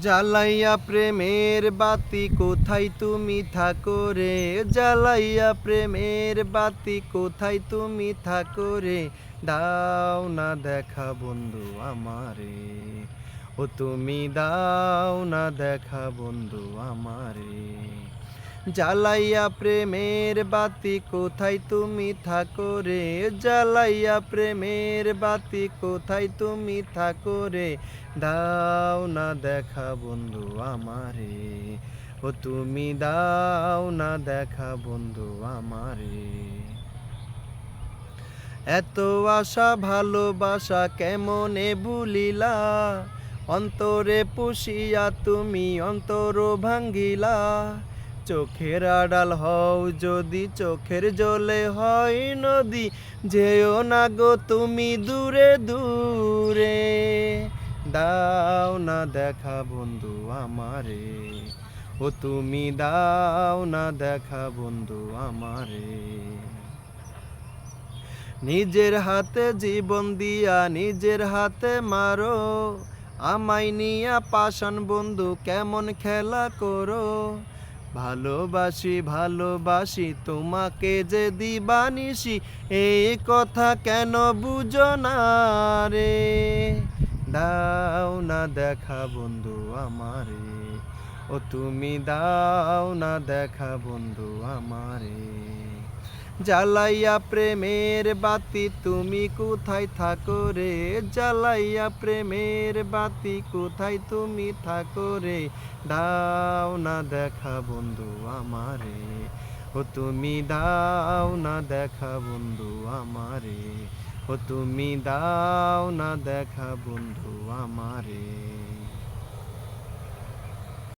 জ্বালাইয়া প্রেমের বাতি, কোথায় তুমি থাকো রে? জ্বালাইয়া প্রেমের বাতি, কোথায় তুমি থাকো রে? দাও না দেখা বন্ধু আমারে। ও তুমি দাও না দেখা বন্ধু আমারে। জ্বালাইয়া প্রেমের বাতি, কোথায় তুমি থাকো রে? জ্বালাইয়া প্রেমের বাতি, কোথায় তুমি থাকো রে? দাও না দেখা বন্ধু আমারে। ও তুমি দাও না দেখা বন্ধু আমারে। এত আশা, ভালোবাসা কেমনে ভুলিলা? অন্তরে পুষিয়া তুমি অন্তর ভাঙ্গিলা। চোখের আড়াল হও যদি চোখের জলে হয় নদী, যেও না গো তুমি দূরে দূরে। দাও না দেখা বন্ধু আমারে, ও তুমি দাও না দেখা বন্ধু আমারে। নিজের হাতে জীবন দিয়া নিজের হাতে মারো, আমায় নিয়া পাষাণ বন্ধু কেমন খেলা করো। ভালোবাসি ভালোবাসি তোমাকে যে দিবানিসি এই কথা কেন বুঝো না রে? দাও না দেখা বন্ধু আমারে, ও তুমি দাও না দেখা বন্ধু আমারে। জ্বালাইয়া প্রেমের বাতি, তুমি কোথায় থাকো রে? জ্বালাইয়া প্রেমের বাতি, কোথায় তুমি থাকো রে? দাও না দেখা বন্ধু আমারে। ও তুমি দাও না দেখা বন্ধু আমারে। ও তুমি দাও না দেখা বন্ধু আমারে।